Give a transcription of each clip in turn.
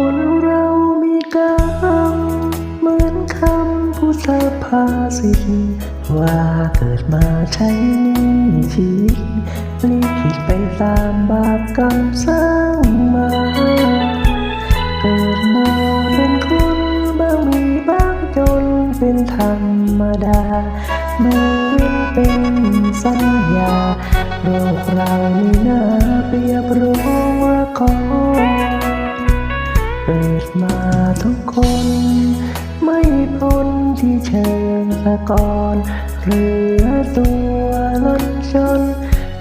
คนเรามีกรรมเหมือนคำผู้สาภาสิทว่าเกิดมาใช้นี้ชีวิตลิขิดไปตามบาปกรรมสร้างมา เกิดมาเป็นคนบางมีบางจนเป็นธรรมดาเหมืนเป็นสัญญาโรกเราไม่น่าเปียบรู้ว่าขอ ชิงสะกอนเหลือตัวล้นชน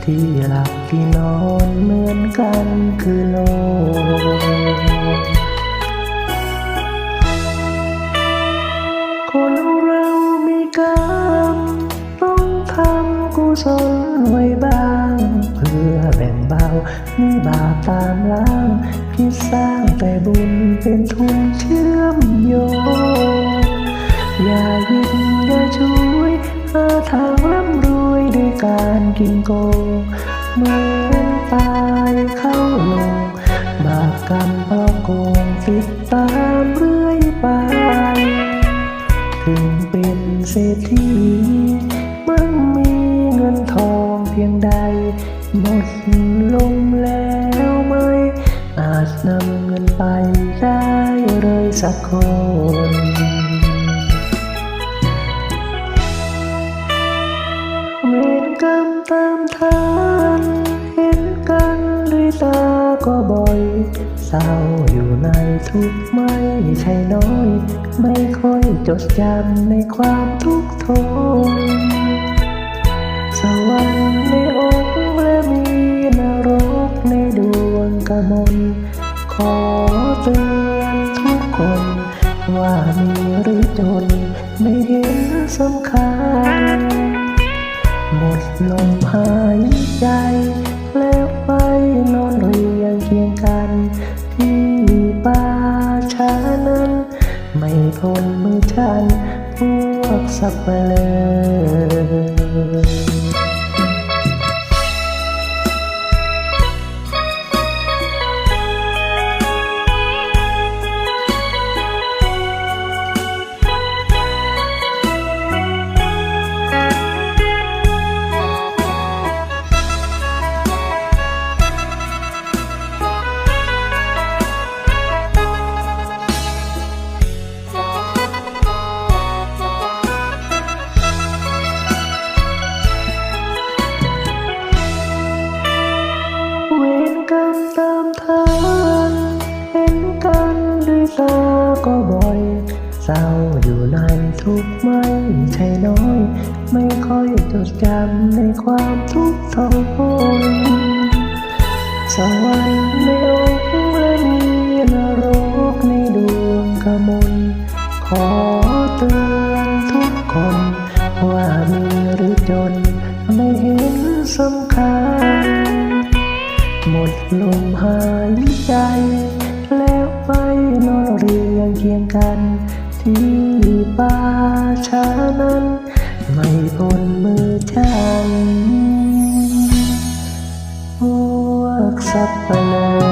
ที่หลับที่นอนเหมือนกันคือโลกคนเรามีกรรมต้องทำกุศลไว้บ้าง เพื่อแบ่งเบามีบาปตามล้างคิดสร้างแต่บุญเป็นทุนช กินโกงเหมือนตายเข้าลง บาปกรรมพอโกงติดตามเรื่อยไป ถึงเป็นเศรษฐีมั่งมีเงินทองเพียงใด หมดลงแล้วไม่ อาจนำเงินไปได้เลยสักคน ก็บ่อยเศร้าอยู่ในทุกไม่ใช่น้อย ไม่ค่อยจดจำในความทุกข์ทนสวรรค์ในอกและมีนรกในดวงกมลขอเตือนทุกคน ว่ามีหรือจนไม่เห็นสำคัญ หมดลมหาย ทนมือฉันพวกสับเปลือ ก็บ่อยเศร้าอยู่ในทุกไม่ใช่น้อย ไม่ค่อยจดจำในความทุกข์ทนสวรรค์ในอกและมีนรกในดวงกมลขอเตือนทุกคน ว่ามีหรือจน ไม่เห็นสำคัญ หมดลมหายใจ แล้วไปนอนเรียงเคียงกัน ที่ป่าช้านั้น ไม่พ้นมือฉันพวกสับเลย